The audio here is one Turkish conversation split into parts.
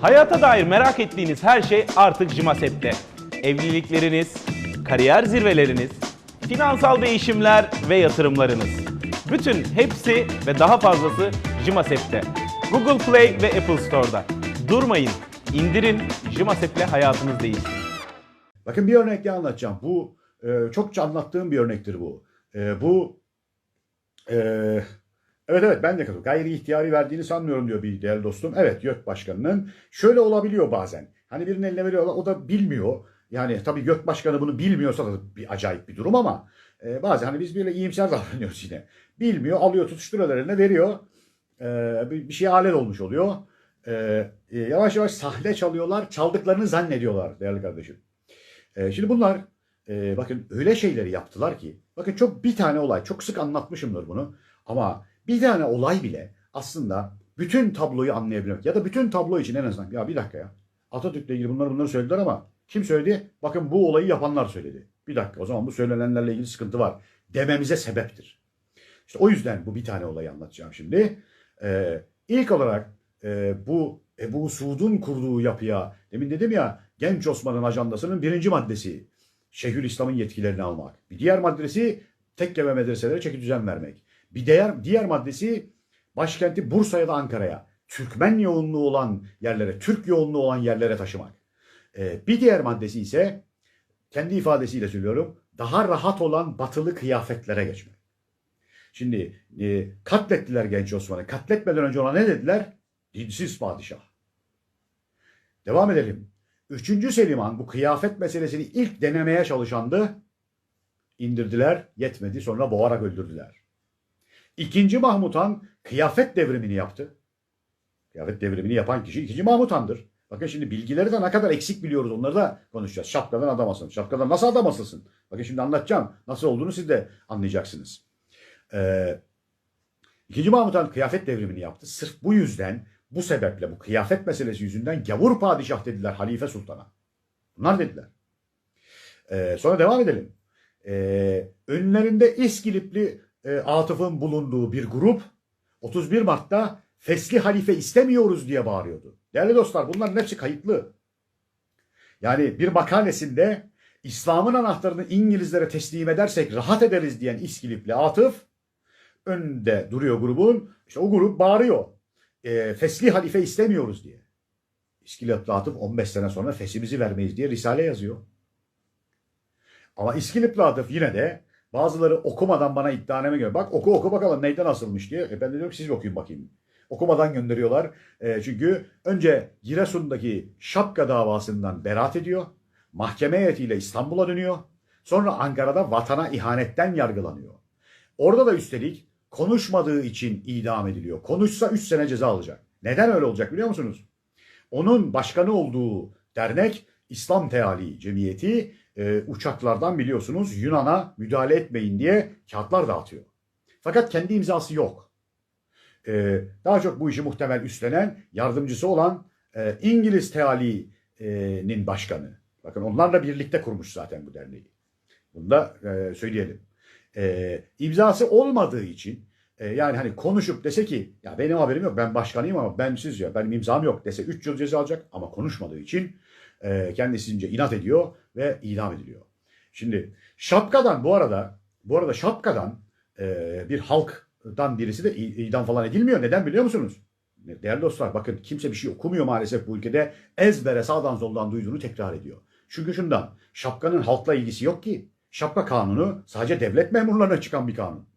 Hayata dair merak ettiğiniz her şey artık Jimasep'te. Evlilikleriniz, kariyer zirveleriniz, finansal değişimler ve yatırımlarınız. Bütün hepsi ve daha fazlası Jimasep'te. Google Play ve Apple Store'da. Durmayın, indirin, Jimasep'le hayatınız değişsin. Bakın bir örnek daha anlatacağım. Bu e, çokça anlattığım bir örnektir bu. E, bu e, evet evet ben de katılıyorum. Gayri ihtiyari verdiğini sanmıyorum diyor bir değerli dostum. Evet YÖK Başkanı'nın. Şöyle olabiliyor bazen. Hani birinin eline veriyorlar o da bilmiyor. Yani tabii YÖK Başkanı bunu bilmiyorsa da bir acayip bir durum ama e, bazen hani biz böyle iyimser davranıyoruz yine. Bilmiyor alıyor tutuşturuyorlar eline veriyor. E, bir, bir şeye alet olmuş oluyor. E, e, yavaş yavaş sahne çalıyorlar. Çaldıklarını zannediyorlar değerli kardeşim. E, şimdi bunlar e, bakın öyle şeyleri yaptılar ki bakın çok bir tane olay çok sık anlatmışımdır bunu ama bir tane olay bile aslında bütün tabloyu anlayabilmek ya da bütün tablo için en azından ya bir dakika ya Atatürk'le ilgili bunları bunları söylediler ama kim söyledi? Bakın bu olayı yapanlar söyledi. Bir dakika o zaman bu söylenenlerle ilgili sıkıntı var dememize sebeptir. İşte o yüzden bu bir tane olayı anlatacağım şimdi. Ee, ilk olarak e, bu Ebu Suud'un kurduğu yapıya, demin dedim ya Genç Osman'ın ajandasının birinci maddesi Şeyhülislam'ın yetkilerini almak. Bir diğer maddesi tekke ve medreselere çeki düzen vermek. Bir diğer, diğer maddesi başkenti Bursa ya da Ankara'ya Türkmen yoğunluğu olan yerlere, Türk yoğunluğu olan yerlere taşımak. Ee, bir diğer maddesi ise kendi ifadesiyle söylüyorum daha rahat olan batılı kıyafetlere geçmek. Şimdi e, katlettiler genç Osman'ı. Katletmeden önce ona ne dediler? Dinsiz padişah. Devam edelim. Üçüncü Selim bu kıyafet meselesini ilk denemeye çalışandı. İndirdiler, yetmedi. Sonra boğarak öldürdüler. İkinci Mahmut Han kıyafet devrimini yaptı. Kıyafet devrimini yapan kişi ikinci Mahmut Han'dır. Bakın şimdi bilgileri de ne kadar eksik biliyoruz onları da konuşacağız. Şapkadan adam asılsın. Şapkadan nasıl adam asılsın? Bakın şimdi anlatacağım. Nasıl olduğunu siz de anlayacaksınız. Ee, İkinci Mahmut Han kıyafet devrimini yaptı. Sırf bu yüzden, bu sebeple, bu kıyafet meselesi yüzünden gavur padişah dediler Halife Sultan'a. Bunlar dediler. Ee, sonra devam edelim. Ee, önlerinde İskilipli e, Atıf'ın bulunduğu bir grup 31 Mart'ta Fesli Halife istemiyoruz diye bağırıyordu. Değerli dostlar bunların hepsi kayıtlı. Yani bir makalesinde İslam'ın anahtarını İngilizlere teslim edersek rahat ederiz diyen İskilipli Atıf önünde duruyor grubun. İşte o grup bağırıyor. E, fesli halife istemiyoruz diye. İskilipli Atıf 15 sene sonra fesimizi vermeyiz diye risale yazıyor. Ama İskilipli Atıf yine de bazıları okumadan bana iddianeme göre bak oku oku bakalım neyden asılmış diye. E ben de diyorum siz okuyun bakayım. Okumadan gönderiyorlar. E, çünkü önce Giresun'daki Şapka davasından beraat ediyor. Mahkeme heyetiyle İstanbul'a dönüyor. Sonra Ankara'da vatana ihanetten yargılanıyor. Orada da üstelik konuşmadığı için idam ediliyor. Konuşsa 3 sene ceza alacak. Neden öyle olacak biliyor musunuz? Onun başkanı olduğu dernek İslam Teali Cemiyeti e, uçaklardan biliyorsunuz Yunan'a müdahale etmeyin diye kağıtlar dağıtıyor. Fakat kendi imzası yok. E, daha çok bu işi muhtemel üstlenen yardımcısı olan e, İngiliz Teali'nin başkanı. Bakın onlarla birlikte kurmuş zaten bu derneği. Bunu da e, söyleyelim e, imzası olmadığı için e, yani hani konuşup dese ki ya benim haberim yok ben başkanıyım ama ben siz ya benim imzam yok dese 3 yıl ceza alacak ama konuşmadığı için e, kendisince inat ediyor ve idam ediliyor. Şimdi şapkadan bu arada bu arada şapkadan e, bir halktan birisi de idam falan edilmiyor. Neden biliyor musunuz? Değerli dostlar bakın kimse bir şey okumuyor maalesef bu ülkede. Ezbere sağdan soldan duyduğunu tekrar ediyor. Çünkü şundan şapkanın halkla ilgisi yok ki. Şapka kanunu sadece devlet memurlarına çıkan bir kanun.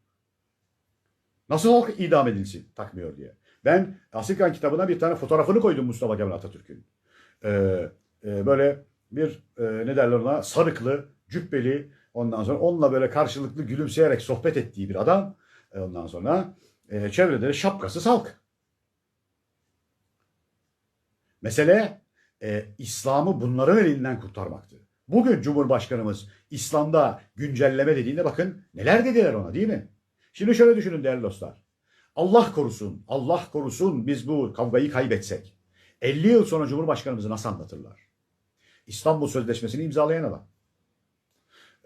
Nasıl halk idam edilsin takmıyor diye. Ben Asilkan kitabına bir tane fotoğrafını koydum Mustafa Kemal Atatürk'ün. Ee, e, böyle bir e, ne derler ona sarıklı, cübbeli ondan sonra onunla böyle karşılıklı gülümseyerek sohbet ettiği bir adam. E, ondan sonra e, çevrede şapkası halk. Mesele e, İslam'ı bunların elinden kurtarmaktı. Bugün Cumhurbaşkanımız İslam'da güncelleme dediğinde bakın neler dediler ona değil mi? Şimdi şöyle düşünün değerli dostlar. Allah korusun, Allah korusun biz bu kavgayı kaybetsek. 50 yıl sonra Cumhurbaşkanımızı nasıl anlatırlar? İstanbul Sözleşmesi'ni imzalayan adam.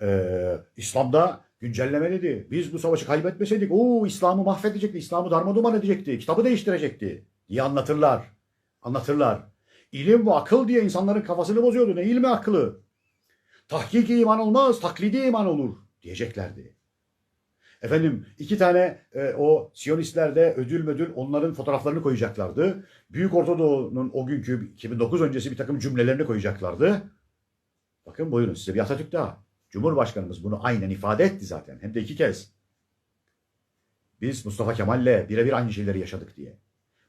Ee, İslam'da güncelleme dedi. Biz bu savaşı kaybetmeseydik o İslam'ı mahvedecekti, İslam'ı darmaduman edecekti, kitabı değiştirecekti diye anlatırlar. Anlatırlar. İlim ve akıl diye insanların kafasını bozuyordu. Ne ilmi aklı? Tahkiki iman olmaz, taklidi iman olur diyeceklerdi. Efendim iki tane e, o Siyonistlerde ödül müdül onların fotoğraflarını koyacaklardı. Büyük Orta Doğu'nun o günkü 2009 öncesi bir takım cümlelerini koyacaklardı. Bakın buyurun size bir Atatürk daha. Cumhurbaşkanımız bunu aynen ifade etti zaten. Hem de iki kez. Biz Mustafa Kemal'le birebir aynı şeyleri yaşadık diye.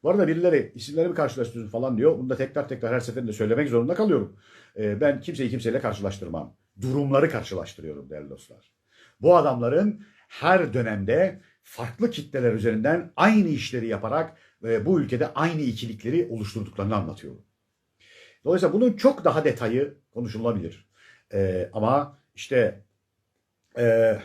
Bu arada birileri isimlerimi karşılaştırın falan diyor. Bunu da tekrar tekrar her seferinde söylemek zorunda kalıyorum. Ee, ben kimseyi kimseyle karşılaştırmam. Durumları karşılaştırıyorum değerli dostlar. Bu adamların her dönemde farklı kitleler üzerinden aynı işleri yaparak ve bu ülkede aynı ikilikleri oluşturduklarını anlatıyorum. Dolayısıyla bunun çok daha detayı konuşulabilir. Ee, ama işte e,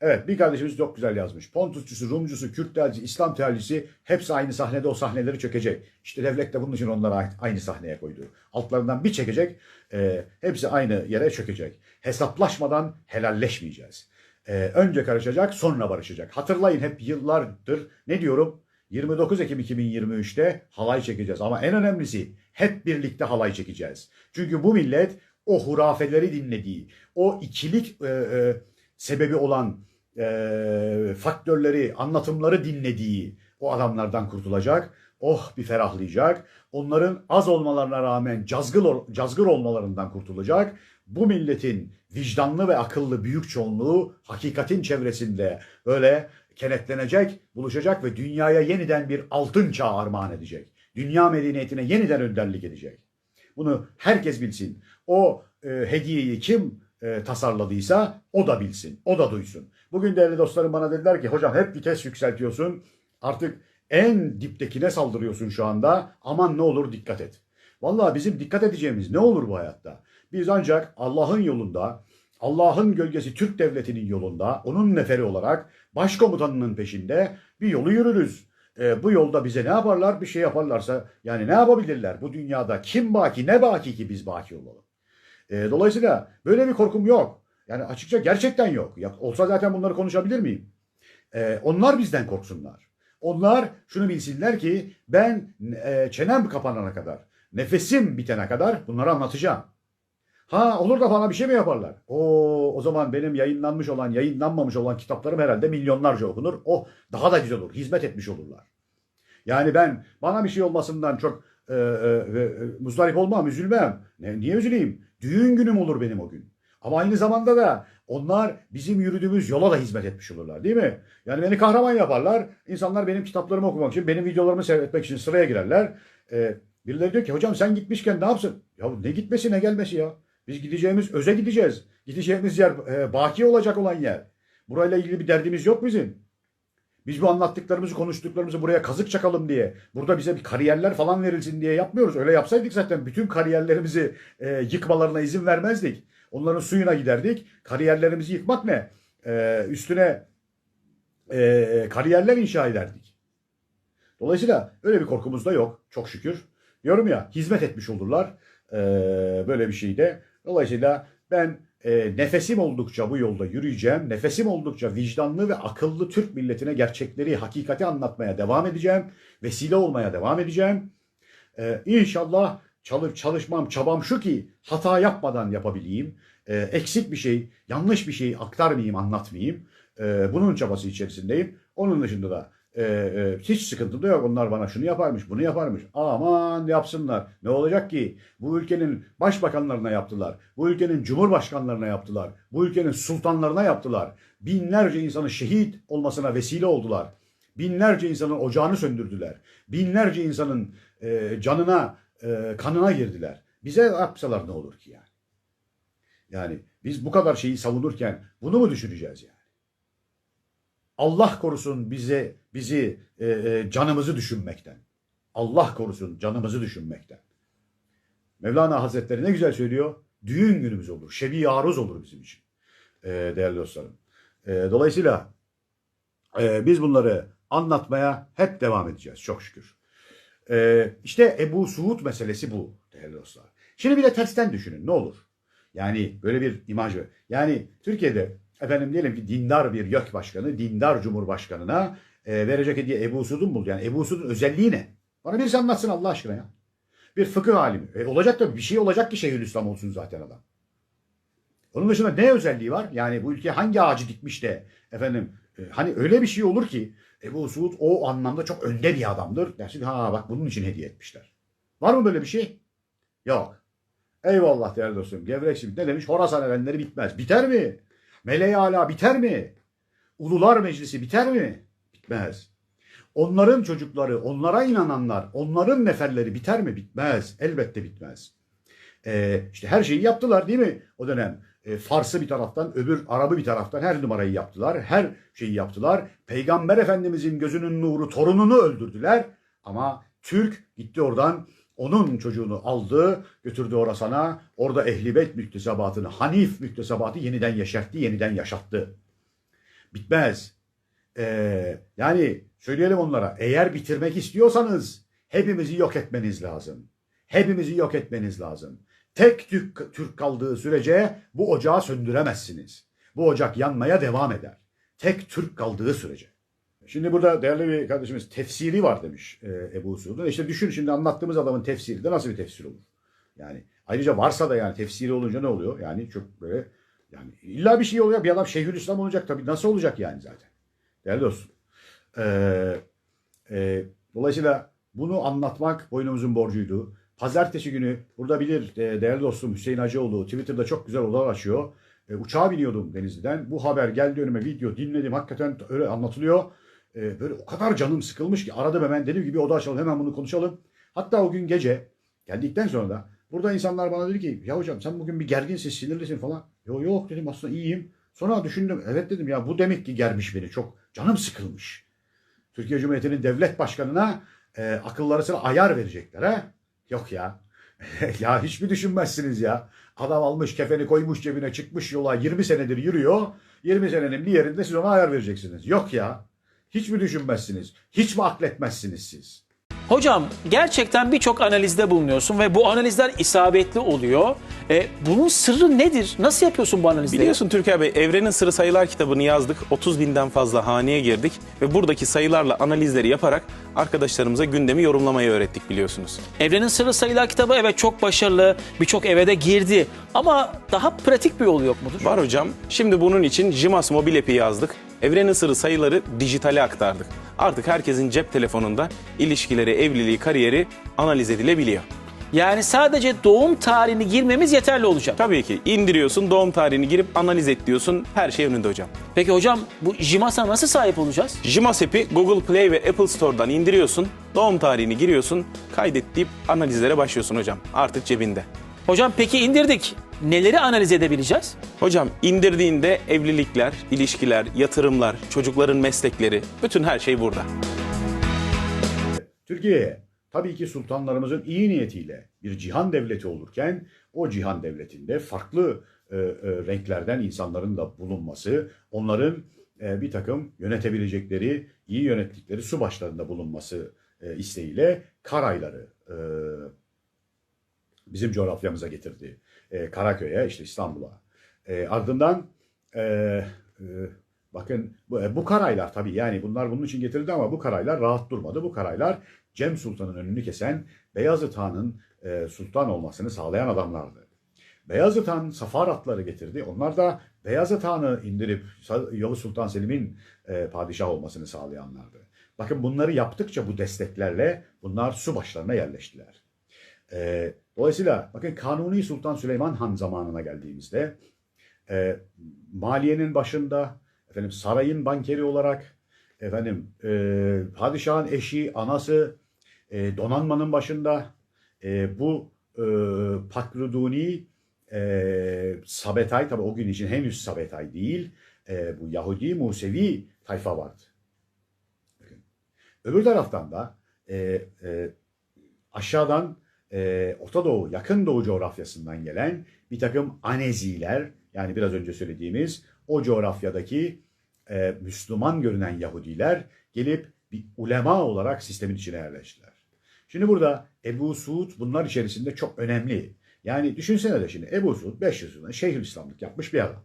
evet bir kardeşimiz çok güzel yazmış. Pontusçusu, Rumcusu, Kürt telcisi, İslam telcisi hepsi aynı sahnede o sahneleri çökecek. İşte devlet de bunun için onları aynı sahneye koydu. Altlarından bir çekecek, e, hepsi aynı yere çökecek. Hesaplaşmadan helalleşmeyeceğiz. E, önce karışacak, sonra barışacak. Hatırlayın hep yıllardır ne diyorum? 29 Ekim 2023'te halay çekeceğiz. Ama en önemlisi hep birlikte halay çekeceğiz. Çünkü bu millet o hurafeleri dinlediği, o ikilik e, e, sebebi olan e, faktörleri, anlatımları dinlediği o adamlardan kurtulacak. Oh bir ferahlayacak. Onların az olmalarına rağmen cazgır, ol- cazgır olmalarından kurtulacak. Bu milletin vicdanlı ve akıllı büyük çoğunluğu hakikatin çevresinde böyle kenetlenecek, buluşacak ve dünyaya yeniden bir altın çağ armağan edecek. Dünya medeniyetine yeniden önderlik edecek. Bunu herkes bilsin. O e, hediyeyi kim e, tasarladıysa o da bilsin, o da duysun. Bugün değerli dostlarım bana dediler ki hocam hep vites yükseltiyorsun. Artık en diptekine saldırıyorsun şu anda. Aman ne olur dikkat et. Vallahi bizim dikkat edeceğimiz ne olur bu hayatta? Biz ancak Allah'ın yolunda, Allah'ın gölgesi Türk devletinin yolunda, onun neferi olarak başkomutanının peşinde bir yolu yürürüz. E, bu yolda bize ne yaparlar? Bir şey yaparlarsa yani ne yapabilirler? Bu dünyada kim baki ne baki ki biz baki olalım? E, dolayısıyla böyle bir korkum yok. Yani açıkça gerçekten yok. Ya, olsa zaten bunları konuşabilir miyim? E, onlar bizden korksunlar. Onlar şunu bilsinler ki ben e, çenem kapanana kadar, nefesim bitene kadar bunları anlatacağım. Ha olur da bana bir şey mi yaparlar? O o zaman benim yayınlanmış olan, yayınlanmamış olan kitaplarım herhalde milyonlarca okunur. O daha da güzel olur. Hizmet etmiş olurlar. Yani ben bana bir şey olmasından çok e, e, e, muzdarip olmam, üzülmem. Ne, niye üzüleyim? Düğün günüm olur benim o gün. Ama aynı zamanda da onlar bizim yürüdüğümüz yola da hizmet etmiş olurlar değil mi? Yani beni kahraman yaparlar. İnsanlar benim kitaplarımı okumak için, benim videolarımı seyretmek için sıraya girerler. Ee, birileri diyor ki hocam sen gitmişken ne yapsın? Ya ne gitmesi ne gelmesi ya? Biz gideceğimiz öze gideceğiz. Gideceğimiz yer e, baki olacak olan yer. Burayla ilgili bir derdimiz yok bizim. Biz bu anlattıklarımızı, konuştuklarımızı buraya kazık çakalım diye, burada bize bir kariyerler falan verilsin diye yapmıyoruz. Öyle yapsaydık zaten bütün kariyerlerimizi e, yıkmalarına izin vermezdik. Onların suyuna giderdik. Kariyerlerimizi yıkmak ne? E, üstüne e, kariyerler inşa ederdik. Dolayısıyla öyle bir korkumuz da yok. Çok şükür. Diyorum ya hizmet etmiş olurlar. E, böyle bir şeyde. Dolayısıyla ben e, nefesim oldukça bu yolda yürüyeceğim. Nefesim oldukça vicdanlı ve akıllı Türk milletine gerçekleri, hakikati anlatmaya devam edeceğim. Vesile olmaya devam edeceğim. E, inşallah çalıp çalışmam, çabam şu ki hata yapmadan yapabileyim. E, eksik bir şey, yanlış bir şey aktarmayayım, anlatmayayım. E, bunun çabası içerisindeyim. Onun dışında da e, e, hiç sıkıntı da yok. Onlar bana şunu yaparmış, bunu yaparmış. Aman yapsınlar. Ne olacak ki? Bu ülkenin başbakanlarına yaptılar. Bu ülkenin cumhurbaşkanlarına yaptılar. Bu ülkenin sultanlarına yaptılar. Binlerce insanın şehit olmasına vesile oldular. Binlerce insanın ocağını söndürdüler. Binlerce insanın e, canına, e, kanına girdiler. Bize yapsalar ne olur ki yani? Yani biz bu kadar şeyi savunurken bunu mu düşüneceğiz yani? Allah korusun bize bizi e, e, canımızı düşünmekten. Allah korusun canımızı düşünmekten. Mevlana Hazretleri ne güzel söylüyor. Düğün günümüz olur. Şebi aruz olur bizim için. E, değerli dostlarım. E, dolayısıyla e, biz bunları anlatmaya hep devam edeceğiz. Çok şükür. E, işte Ebu Suud meselesi bu değerli dostlar. Şimdi bir de tersten düşünün ne olur. Yani böyle bir imaj. Yani Türkiye'de efendim diyelim ki dindar bir YÖK başkanı, dindar cumhurbaşkanına e, verecek hediye Ebu Suud'un buldu. Yani Ebu Suud'un özelliği ne? Bana birisi anlatsın Allah aşkına ya. bir fıkıh alimi. E, olacak da bir şey olacak ki Şeyhülislam olsun zaten adam. Onun dışında ne özelliği var? Yani bu ülke hangi ağacı dikmiş de efendim e, hani öyle bir şey olur ki Ebu Suud o anlamda çok önde bir adamdır. Dersin ha bak bunun için hediye etmişler. Var mı böyle bir şey? Yok. Eyvallah değerli dostum. Gevrek simit ne demiş? Horasan erenleri bitmez. Biter mi? Meleği ala biter mi? Ulular Meclisi biter mi? Bitmez. Onların çocukları, onlara inananlar, onların neferleri biter mi? Bitmez. Elbette bitmez. Ee, işte her şeyi yaptılar değil mi o dönem? Ee, Fars'ı bir taraftan, öbür Arap'ı bir taraftan her numarayı yaptılar. Her şeyi yaptılar. Peygamber Efendimizin gözünün nuru torununu öldürdüler. Ama Türk gitti oradan onun çocuğunu aldı, götürdü Orasan'a. Orada Ehli Beyt müktesebatını, Hanif müktesebatı yeniden yeşertti, yeniden yaşattı. Bitmez. Ee, yani söyleyelim onlara eğer bitirmek istiyorsanız hepimizi yok etmeniz lazım. Hepimizi yok etmeniz lazım. Tek Türk, Türk kaldığı sürece bu ocağı söndüremezsiniz. Bu ocak yanmaya devam eder. Tek Türk kaldığı sürece. Şimdi burada değerli bir kardeşimiz tefsiri var demiş e, Ebu Suud'un. İşte düşün şimdi anlattığımız adamın tefsiri de nasıl bir tefsir olur? Yani ayrıca varsa da yani tefsiri olunca ne oluyor? Yani çok böyle yani illa bir şey oluyor. Bir adam Şeyhülislam olacak tabii. Nasıl olacak yani zaten? Değerli dostum. Ee, e, dolayısıyla bunu anlatmak boynumuzun borcuydu. Pazartesi günü burada bilir e, değerli dostum Hüseyin Hacıoğlu Twitter'da çok güzel odalar açıyor. E, uçağa biniyordum Denizli'den. Bu haber geldi önüme video dinledim. Hakikaten öyle anlatılıyor. E, böyle o kadar canım sıkılmış ki aradım hemen dedim gibi oda açalım hemen bunu konuşalım. Hatta o gün gece geldikten sonra da burada insanlar bana dedi ki ya hocam sen bugün bir gerginsin sinirlisin falan. Yok yok dedim aslında iyiyim. Sonra düşündüm evet dedim ya bu demek ki germiş beni çok canım sıkılmış. Türkiye Cumhuriyeti'nin devlet başkanına e, akılları sıra ayar verecekler ha. Yok ya. ya hiç mi düşünmezsiniz ya? Adam almış kefeni koymuş cebine çıkmış yola 20 senedir yürüyor. 20 senenin bir yerinde siz ona ayar vereceksiniz. Yok ya. Hiç mi düşünmezsiniz? Hiç mi akletmezsiniz siz? Hocam gerçekten birçok analizde bulunuyorsun ve bu analizler isabetli oluyor. E, bunun sırrı nedir? Nasıl yapıyorsun bu analizleri? Biliyorsun Türker Bey, Evrenin Sırrı Sayılar kitabını yazdık. 30 binden fazla haneye girdik ve buradaki sayılarla analizleri yaparak arkadaşlarımıza gündemi yorumlamayı öğrettik biliyorsunuz. Evrenin Sırrı Sayılar kitabı evet çok başarılı, birçok eve de girdi. Ama daha pratik bir yolu yok mudur? Var hocam. Şimdi bunun için JIMAS mobil app'i yazdık. Evrenin sırrı sayıları dijitale aktardık. Artık herkesin cep telefonunda ilişkileri, evliliği, kariyeri analiz edilebiliyor. Yani sadece doğum tarihini girmemiz yeterli olacak. Tabii ki indiriyorsun, doğum tarihini girip analiz et diyorsun. Her şey önünde hocam. Peki hocam bu JIMAS'a nasıl sahip olacağız? JIMAS app'i Google Play ve Apple Store'dan indiriyorsun. Doğum tarihini giriyorsun. Kaydet deyip analizlere başlıyorsun hocam. Artık cebinde. Hocam peki indirdik. Neleri analiz edebileceğiz? Hocam indirdiğinde evlilikler, ilişkiler, yatırımlar, çocukların meslekleri, bütün her şey burada. Türkiye tabii ki sultanlarımızın iyi niyetiyle bir cihan devleti olurken o cihan devletinde farklı e, e, renklerden insanların da bulunması, onların e, bir takım yönetebilecekleri, iyi yönettikleri su başlarında bulunması e, isteğiyle Karayları e, bizim coğrafyamıza getirdi. E, Karaköy'e, işte İstanbul'a. E, ardından e, e, bakın bu, e, bu karaylar tabii yani bunlar bunun için getirildi ama bu karaylar rahat durmadı. Bu karaylar Cem Sultan'ın önünü kesen Beyazıt Han'ın e, sultan olmasını sağlayan adamlardı. Beyazıt Han safar atları getirdi. Onlar da Beyazıt Han'ı indirip Yavuz Sultan Selim'in e, padişah olmasını sağlayanlardı. Bakın bunları yaptıkça bu desteklerle bunlar su başlarına yerleştiler. E, dolayısıyla bakın Kanuni Sultan Süleyman Han zamanına geldiğimizde e, maliyenin başında efendim sarayın bankeri olarak efendim e, padişahın eşi, anası e, donanmanın başında e, bu e, Pakruduni e, Sabetay tabi o gün için henüz Sabetay değil e, bu Yahudi Musevi tayfa vardı. Öbür taraftan da e, e, aşağıdan e, Orta Doğu, Yakın Doğu coğrafyasından gelen bir takım Aneziler yani biraz önce söylediğimiz o coğrafyadaki e, Müslüman görünen Yahudiler gelip bir ulema olarak sistemin içine yerleştiler. Şimdi burada Ebu Suud bunlar içerisinde çok önemli. Yani düşünsene de şimdi Ebu Suud 500 yılında Şeyhülislamlık yapmış bir adam.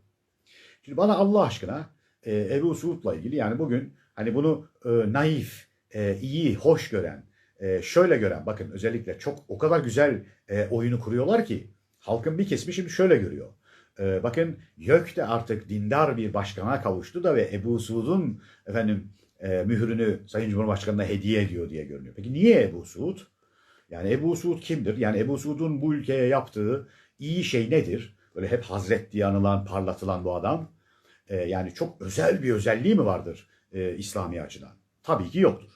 Şimdi bana Allah aşkına e, Ebu Suud'la ilgili yani bugün hani bunu e, naif, e, iyi, hoş gören e, şöyle gören, bakın özellikle çok o kadar güzel e, oyunu kuruyorlar ki halkın bir kesimi şimdi şöyle görüyor. E, bakın YÖK de artık dindar bir başkana kavuştu da ve Ebu Suud'un efendim e, mührünü Sayın Cumhurbaşkanı'na hediye ediyor diye görünüyor. Peki niye Ebu Suud? Yani Ebu Suud kimdir? Yani Ebu Suud'un bu ülkeye yaptığı iyi şey nedir? Böyle hep Hazret diye anılan, parlatılan bu adam. E, yani çok özel bir özelliği mi vardır e, İslami açıdan? Tabii ki yoktur.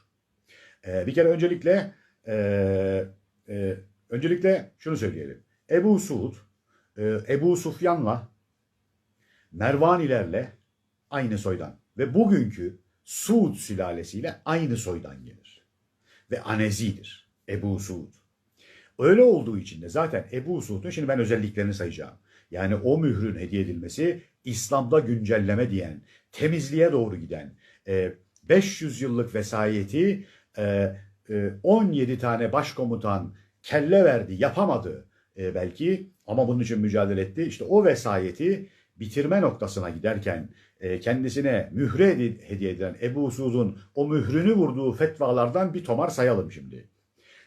E, bir kere öncelikle e, e, öncelikle şunu söyleyelim. Ebu Suud, e, Ebu Sufyan'la Mervanilerle aynı soydan ve bugünkü Suud sülalesiyle aynı soydan gelir. Ve Anezi'dir Ebu Suud. Öyle olduğu için de zaten Ebu Suud'un şimdi ben özelliklerini sayacağım. Yani o mührün hediye edilmesi İslam'da güncelleme diyen, temizliğe doğru giden, e, 500 yıllık vesayeti e, e, 17 tane başkomutan kelle verdi, yapamadı e, belki ama bunun için mücadele etti. İşte o vesayeti bitirme noktasına giderken e, kendisine mühre hedi- hediye edilen Ebu Suud'un o mührünü vurduğu fetvalardan bir tomar sayalım şimdi.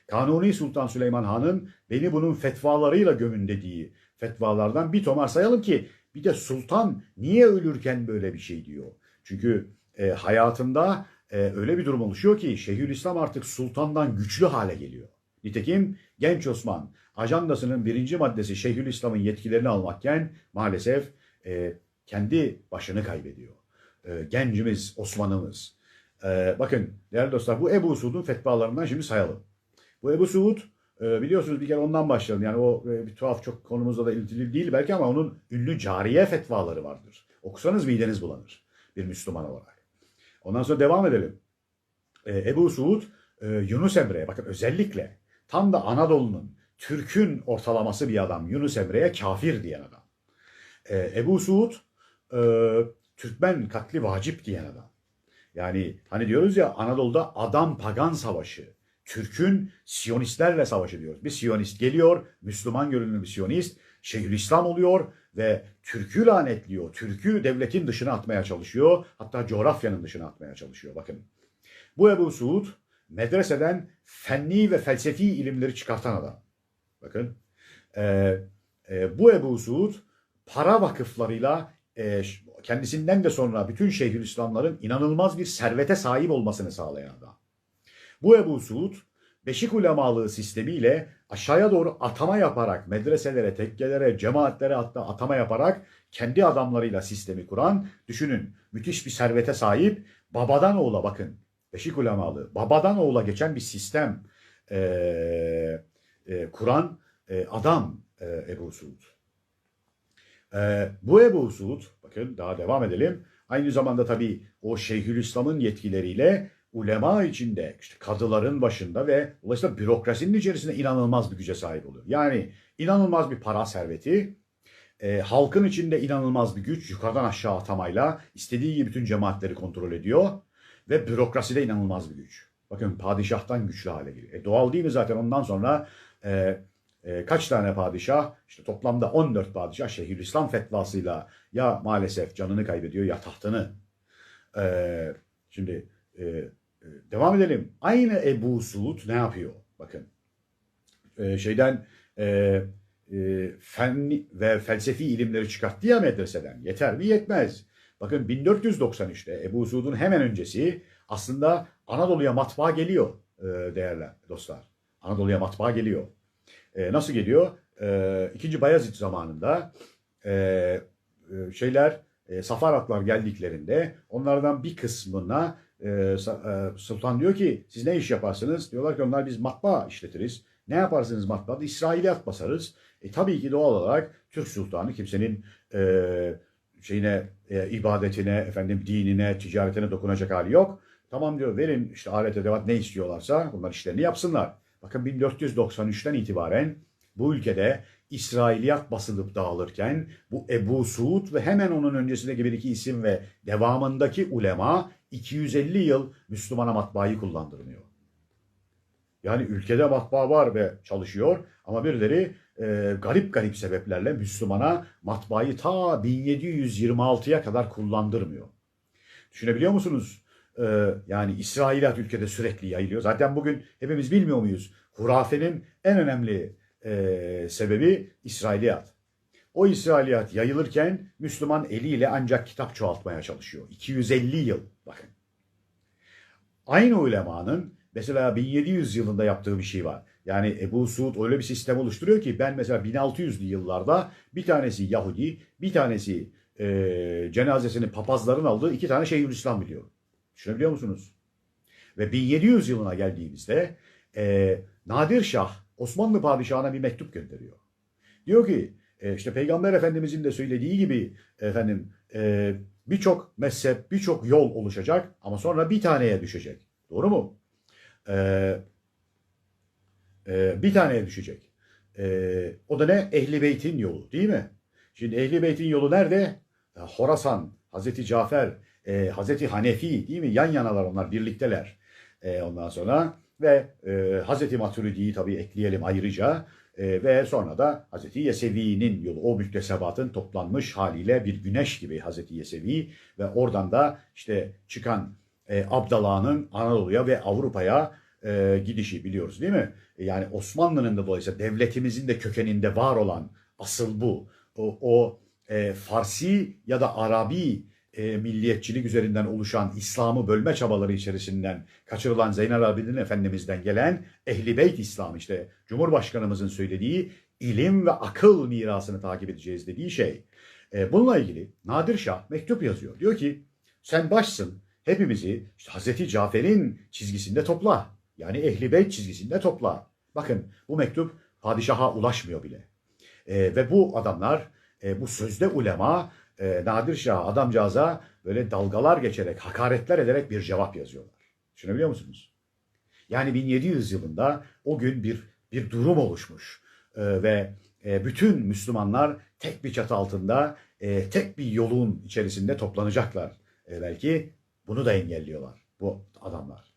Kanuni Sultan Süleyman Han'ın beni bunun fetvalarıyla gömün dediği fetvalardan bir tomar sayalım ki bir de sultan niye ölürken böyle bir şey diyor. Çünkü e, hayatında e, öyle bir durum oluşuyor ki Şeyhülislam artık sultandan güçlü hale geliyor. Nitekim Genç Osman ajandasının birinci maddesi Şeyhülislam'ın yetkilerini almakken maalesef e, kendi başını kaybediyor. E, gencimiz, Osman'ımız. E, bakın değerli dostlar bu Ebu Suud'un fetvalarından şimdi sayalım. Bu Ebu Suud e, biliyorsunuz bir kere ondan başlayalım. Yani o e, bir tuhaf çok konumuzla da ilgili değil belki ama onun ünlü cariye fetvaları vardır. Okusanız mideniz bulanır bir Müslüman olarak. Ondan sonra devam edelim. E, Ebu Suud e, Yunus Emre'ye bakın özellikle tam da Anadolu'nun Türk'ün ortalaması bir adam Yunus Emre'ye kafir diyen adam. E, Ebu Suud e, Türkmen katli vacip diyen adam. Yani hani diyoruz ya Anadolu'da adam pagan savaşı. Türk'ün Siyonistlerle savaşı diyoruz. Bir Siyonist geliyor, Müslüman görünümlü bir Siyonist, Şeyhülislam oluyor ve Türk'ü lanetliyor. Türk'ü devletin dışına atmaya çalışıyor. Hatta coğrafyanın dışına atmaya çalışıyor. Bakın. Bu Ebu Suud medreseden fenni ve felsefi ilimleri çıkartan adam. Bakın. Ee, e, bu Ebu Suud para vakıflarıyla e, kendisinden de sonra bütün Şeyhülislamların inanılmaz bir servete sahip olmasını sağlayan adam. Bu Ebu Suud Beşik ulemalığı sistemiyle aşağıya doğru atama yaparak medreselere, tekkelere, cemaatlere hatta atama yaparak kendi adamlarıyla sistemi kuran düşünün müthiş bir servete sahip babadan oğula bakın Beşik ulemalığı babadan oğula geçen bir sistem eee, e, kuran e, adam e, Ebu Suud. E, bu Ebu Suud bakın daha devam edelim. Aynı zamanda tabii o Şeyhülislam'ın yetkileriyle ulema içinde işte kadıların başında ve dolayısıyla bürokrasinin içerisinde inanılmaz bir güce sahip oluyor. Yani inanılmaz bir para serveti, e, halkın içinde inanılmaz bir güç yukarıdan aşağı atamayla istediği gibi bütün cemaatleri kontrol ediyor ve bürokraside inanılmaz bir güç. Bakın padişahtan güçlü hale geliyor. E, doğal değil mi zaten ondan sonra e, e, kaç tane padişah? İşte toplamda 14 padişah Şeyhülislam fetvasıyla ya maalesef canını kaybediyor ya tahtını. E, şimdi e, devam edelim. Aynı Ebu Suud ne yapıyor? Bakın e, şeyden e, e, fen ve felsefi ilimleri çıkarttı ya medreseden. Yeter mi? Yetmez. Bakın 1493'te Ebu Suud'un hemen öncesi aslında Anadolu'ya matbaa geliyor e, değerli dostlar. Anadolu'ya matbaa geliyor. E, nasıl geliyor? E, İkinci Bayezid zamanında e, e, şeyler e, Safaratlar geldiklerinde onlardan bir kısmına e, e, Sultan diyor ki siz ne iş yaparsınız? Diyorlar ki onlar biz matbaa işletiriz. Ne yaparsınız matbaada? İsrailiyat basarız. E, tabii ki doğal olarak Türk Sultanı kimsenin e, şeyine, e, ibadetine, efendim dinine, ticaretine dokunacak hali yok. Tamam diyor verin işte alet edevat ne istiyorlarsa bunlar işlerini yapsınlar. Bakın 1493'ten itibaren bu ülkede İsrailiyat basılıp dağılırken bu Ebu Suud ve hemen onun öncesindeki bir iki isim ve devamındaki ulema 250 yıl Müslümana matbaayı kullandırmıyor. Yani ülkede matbaa var ve çalışıyor ama birileri e, garip garip sebeplerle Müslümana matbaayı ta 1726'ya kadar kullandırmıyor. Düşünebiliyor musunuz? E, yani İsrailiyat ülkede sürekli yayılıyor. Zaten bugün hepimiz bilmiyor muyuz? Hurafenin en önemli e, sebebi İsrailiyat. O İsrailiyat yayılırken Müslüman eliyle ancak kitap çoğaltmaya çalışıyor. 250 yıl bakın. Aynı ulemanın mesela 1700 yılında yaptığı bir şey var. Yani Ebu Suud öyle bir sistem oluşturuyor ki ben mesela 1600'lü yıllarda bir tanesi Yahudi, bir tanesi e, cenazesini papazların aldığı iki tane Şeyhülislam biliyorum. Düşünebiliyor musunuz? Ve 1700 yılına geldiğimizde e, Nadir Şah Osmanlı padişahına bir mektup gönderiyor. Diyor ki e, işte Peygamber Efendimizin de söylediği gibi efendim e, birçok mezhep, birçok yol oluşacak ama sonra bir taneye düşecek. Doğru mu? E, e, bir taneye düşecek. E, o da ne? Ehli Beyt'in yolu değil mi? Şimdi Ehli Beyt'in yolu nerede? E, Horasan, Hazreti Cafer, e, Hazreti Hanefi değil mi? Yan yanalar onlar, birlikteler. E, ondan sonra ve e, Hazreti Maturidi'yi tabii ekleyelim ayrıca. E, ve sonra da Hazreti Yesevi'nin yolu, o müktesebatın toplanmış haliyle bir güneş gibi Hazreti Yesevi ve oradan da işte çıkan e, Abdalah'ın Anadolu'ya ve Avrupa'ya e, gidişi biliyoruz değil mi? E, yani Osmanlı'nın da dolayısıyla devletimizin de kökeninde var olan asıl bu. O, o e, Farsi ya da Arabi e, milliyetçilik üzerinden oluşan İslam'ı bölme çabaları içerisinden kaçırılan Zeynel Abidin Efendimiz'den gelen Ehli Beyt İslam işte Cumhurbaşkanımızın söylediği ilim ve akıl mirasını takip edeceğiz dediği şey. E, bununla ilgili Nadir Şah mektup yazıyor. Diyor ki sen başsın hepimizi işte Hazreti Cafer'in çizgisinde topla. Yani Ehli Beyt çizgisinde topla. Bakın bu mektup padişaha ulaşmıyor bile. E, ve bu adamlar e, bu sözde ulema e, Nadir Şah adamcağıza böyle dalgalar geçerek, hakaretler ederek bir cevap yazıyorlar. Düşünebiliyor musunuz? Yani 1700 yılında o gün bir bir durum oluşmuş E, ve e, bütün Müslümanlar tek bir çatı altında, e, tek bir yolun içerisinde toplanacaklar. E, belki bunu da engelliyorlar bu adamlar.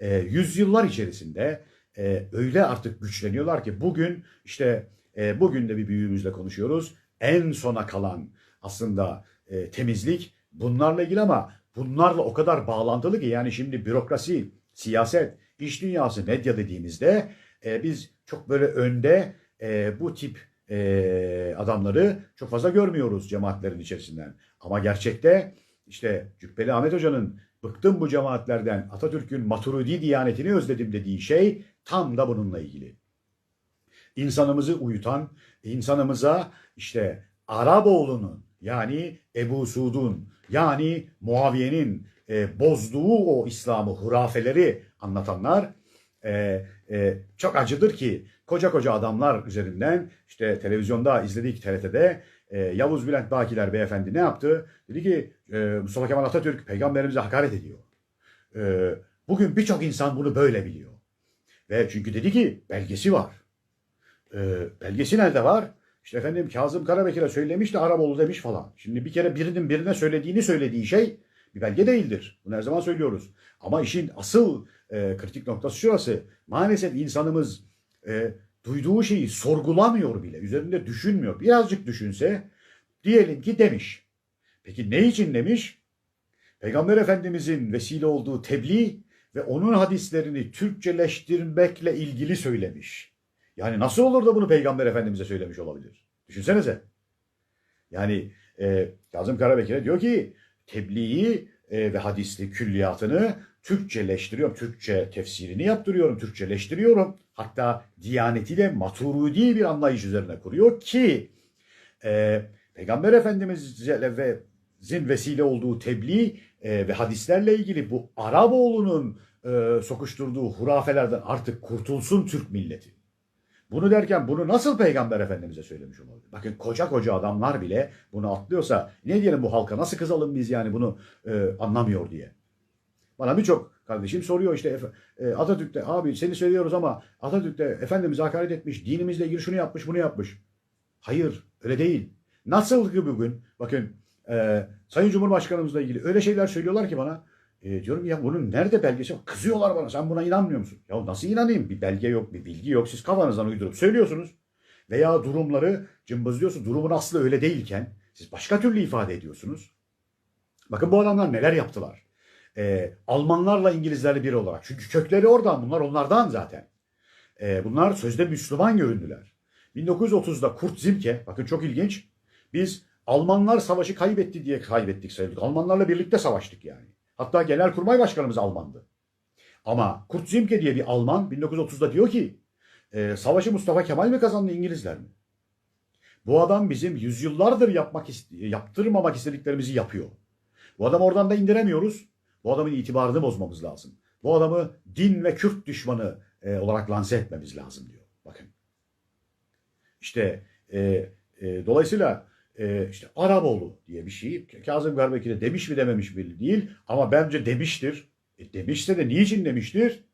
E, yüzyıllar içerisinde e, öyle artık güçleniyorlar ki bugün işte e, bugün de bir büyüğümüzle konuşuyoruz. En sona kalan aslında e, temizlik bunlarla ilgili ama bunlarla o kadar bağlantılı ki yani şimdi bürokrasi, siyaset, iş dünyası, medya dediğimizde e, biz çok böyle önde e, bu tip e, adamları çok fazla görmüyoruz cemaatlerin içerisinden. Ama gerçekte işte Cübbeli Ahmet Hoca'nın bıktım bu cemaatlerden Atatürk'ün Maturidi diyanetini özledim dediği şey tam da bununla ilgili. İnsanımızı uyutan, insanımıza işte Araboğlu'nun yani Ebu Suud'un yani Muaviye'nin e, bozduğu o İslam'ı, hurafeleri anlatanlar e, e, çok acıdır ki koca koca adamlar üzerinden işte televizyonda izledik TRT'de e, Yavuz Bülent Bakiler beyefendi ne yaptı? Dedi ki e, Mustafa Kemal Atatürk peygamberimize hakaret ediyor. E, bugün birçok insan bunu böyle biliyor. Ve çünkü dedi ki belgesi var. E, belgesi nerede var? İşte efendim Kazım Karabekir'e söylemiş de Araboğlu demiş falan. Şimdi bir kere birinin birine söylediğini söylediği şey bir belge değildir. Bunu her zaman söylüyoruz. Ama işin asıl e, kritik noktası şurası. Maalesef insanımız e, duyduğu şeyi sorgulamıyor bile. Üzerinde düşünmüyor. Birazcık düşünse diyelim ki demiş. Peki ne için demiş? Peygamber Efendimizin vesile olduğu tebliğ ve onun hadislerini Türkçeleştirmekle ilgili söylemiş. Yani nasıl olur da bunu Peygamber Efendimiz'e söylemiş olabilir? Düşünsenize. Yani e, Kazım Karabekir'e diyor ki tebliği e, ve hadisli külliyatını Türkçeleştiriyorum. Türkçe tefsirini yaptırıyorum. Türkçeleştiriyorum. Hatta Diyaneti de maturudi bir anlayış üzerine kuruyor ki e, Peygamber Efendimiz'e ve zin vesile olduğu tebliğ e, ve hadislerle ilgili bu Araboğlu'nun e, sokuşturduğu hurafelerden artık kurtulsun Türk milleti. Bunu derken bunu nasıl Peygamber Efendimiz'e söylemiş olabilir? Bakın koca koca adamlar bile bunu atlıyorsa ne diyelim bu halka nasıl kızalım biz yani bunu e, anlamıyor diye. Bana birçok kardeşim soruyor işte e, Atatürk'te abi seni seviyoruz ama Atatürk'te Efendimiz'e hakaret etmiş, dinimizle ilgili şunu yapmış bunu yapmış. Hayır öyle değil. Nasıl ki bugün bakın e, Sayın Cumhurbaşkanımızla ilgili öyle şeyler söylüyorlar ki bana e, diyorum ya bunun nerede belgesi var? Kızıyorlar bana sen buna inanmıyor musun? Ya nasıl inanayım? Bir belge yok, bir bilgi yok. Siz kafanızdan uydurup söylüyorsunuz. Veya durumları cımbızlıyorsunuz. Durumun aslı öyle değilken siz başka türlü ifade ediyorsunuz. Bakın bu adamlar neler yaptılar. e, Almanlarla İngilizlerle bir olarak. Çünkü kökleri oradan bunlar onlardan zaten. E, bunlar sözde Müslüman göründüler. 1930'da Kurt Zimke, bakın çok ilginç. Biz Almanlar savaşı kaybetti diye kaybettik sayıldık. Almanlarla birlikte savaştık yani. Hatta Genelkurmay Başkanımız Almandı. Ama Kurt Zimke diye bir Alman 1930'da diyor ki e, savaşı Mustafa Kemal mi kazandı İngilizler mi? Bu adam bizim yüzyıllardır yapmak yaptırmamak istediklerimizi yapıyor. Bu adamı oradan da indiremiyoruz. Bu adamın itibarını bozmamız lazım. Bu adamı din ve Kürt düşmanı e, olarak lanse etmemiz lazım diyor. Bakın. İşte e, e, dolayısıyla e, işte Araboğlu diye bir şey. Kazım Garbeki de demiş mi dememiş mi değil. Ama bence demiştir. E, demişse de niçin demiştir?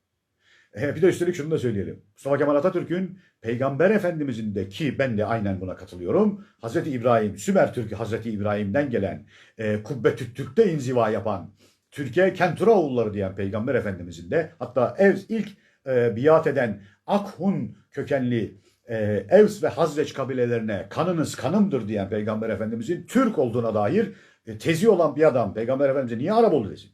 E, bir de üstelik şunu da söyleyelim. Mustafa Kemal Atatürk'ün Peygamber Efendimizin de ki ben de aynen buna katılıyorum. Hazreti İbrahim, Sümer Türk'ü Hazreti İbrahim'den gelen e, Kubbetü Türk'te inziva yapan Türkiye Kenturoğulları diyen Peygamber Efendimizin de hatta Evs ilk e, biat eden Akhun kökenli e, Evs ve Hazreç kabilelerine kanınız kanımdır diyen Peygamber Efendimizin Türk olduğuna dair e, tezi olan bir adam Peygamber Efendimiz'e niye Arap oldu desin?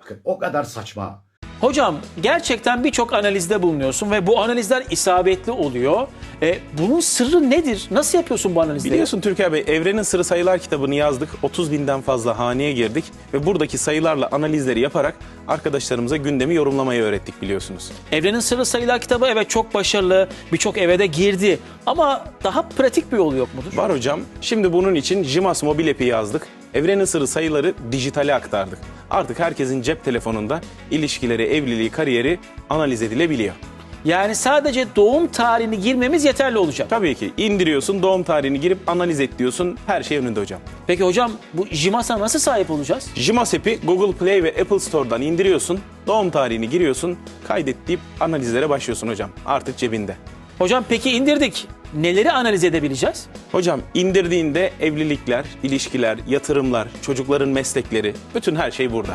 Bakın o kadar saçma. Hocam gerçekten birçok analizde bulunuyorsun ve bu analizler isabetli oluyor. E, bunun sırrı nedir? Nasıl yapıyorsun bu analizleri? Biliyorsun Türker Bey, Evrenin Sırrı Sayılar kitabını yazdık. 30 binden fazla haneye girdik ve buradaki sayılarla analizleri yaparak arkadaşlarımıza gündemi yorumlamayı öğrettik biliyorsunuz. Evrenin Sırrı Sayılar kitabı evet çok başarılı, birçok eve de girdi. Ama daha pratik bir yolu yok mudur? Var hocam. Şimdi bunun için JIMAS mobil app'i yazdık. Evrenin Sırrı sayıları dijitale aktardık. Artık herkesin cep telefonunda ilişkileri, evliliği, kariyeri analiz edilebiliyor. Yani sadece doğum tarihini girmemiz yeterli olacak. Tabii ki indiriyorsun, doğum tarihini girip analiz et diyorsun. Her şey önünde hocam. Peki hocam bu JIMAS'a nasıl sahip olacağız? JIMAS app'i Google Play ve Apple Store'dan indiriyorsun. Doğum tarihini giriyorsun. Kaydet deyip analizlere başlıyorsun hocam. Artık cebinde. Hocam peki indirdik. Neleri analiz edebileceğiz? Hocam indirdiğinde evlilikler, ilişkiler, yatırımlar, çocukların meslekleri, bütün her şey burada.